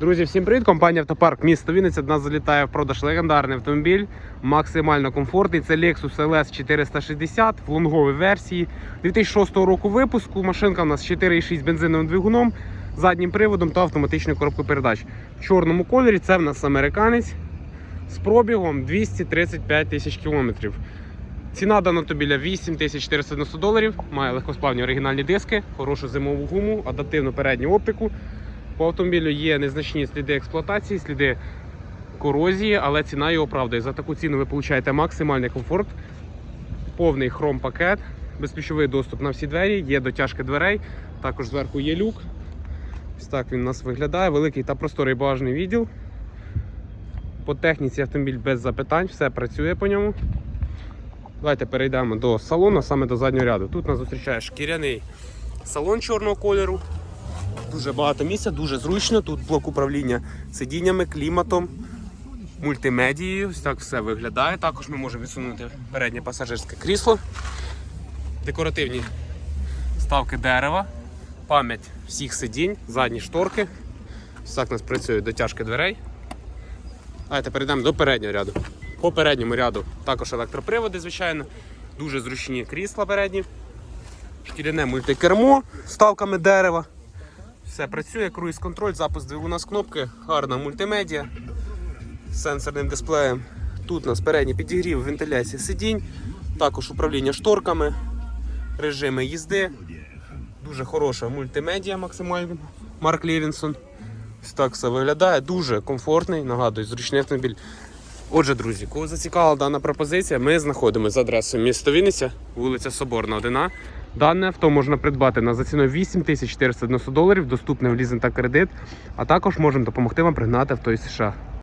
Друзі, всім привіт! Компанія Автопарк місто Вінниця до нас залітає в продаж легендарний автомобіль, максимально комфортний. Це Lexus LS 460 в лонговій версії 2006 року випуску. Машинка у нас 4,6 бензиновим двигуном, заднім приводом та автоматичною коробкою передач. В чорному кольорі це в нас американець з пробігом 235 тисяч кілометрів. Ціна даного автомобіля 8490 доларів. Має легкосплавні оригінальні диски, хорошу зимову гуму, адаптивну передню оптику. По автомобілю є незначні сліди експлуатації, сліди корозії, але ціна його оправдує. За таку ціну ви получаєте максимальний комфорт, повний хром-пакет, безключовий доступ на всі двері, є дотяжки дверей, також зверху є люк. Ось так він у нас виглядає. Великий та просторий багажний відділ. По техніці автомобіль без запитань, все працює по ньому. Давайте перейдемо до салону, саме до заднього ряду. Тут нас зустрічає шкіряний салон чорного кольору. Дуже багато місця, дуже зручно. Тут блок управління сидіннями, кліматом, мультимедією. Ось так все виглядає. Також ми можемо відсунути переднє пасажирське крісло, декоративні ставки дерева, пам'ять всіх сидінь, задні шторки. Ось так у нас працюють дотяжки дверей. Давайте перейдемо до переднього ряду. По передньому ряду також електроприводи, звичайно, дуже зручні крісла передні, шкіряне мультикермо з ставками дерева. Все працює, круїз-контроль, запуск двигуна з кнопки, гарна мультимедіа з сенсорним дисплеєм. Тут у нас передній підігрів, вентиляція сидінь, також управління шторками, режими їзди. Дуже хороша мультимедіа максимально. Марк Лівінсон. Ось так все виглядає. Дуже комфортний, нагадую, зручний автомобіль. Отже, друзі, кого зацікавила дана пропозиція, ми знаходимося за адресою міста Вінниця, вулиця Соборна, 1. Дане авто можна придбати на за ціною 8490 доларів, доступне в лізинг та кредит, а також можемо допомогти вам пригнати авто із США.